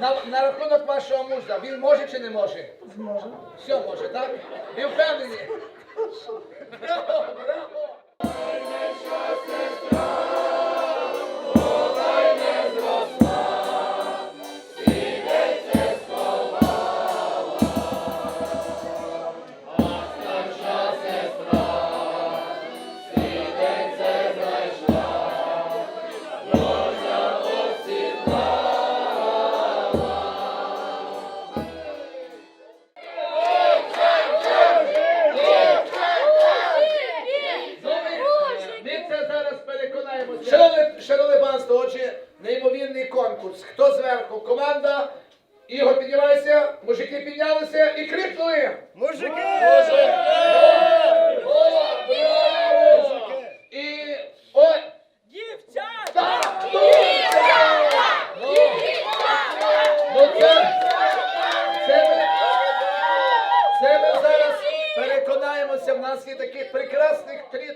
На на рахунок вашого мужа, він може чи не може? Може. Все може, так? Ви впевнені? Браво, браво! Шановне панство, отже, неймовірний конкурс. Хто зверху? Команда. Його піднімайся, мужики піднялися і крикнули. Мужики! Мужики! І о... Дівчата! Так, Дівчата! Ну, це, ми, це ми зараз переконаємося, в нас є таких прекрасних три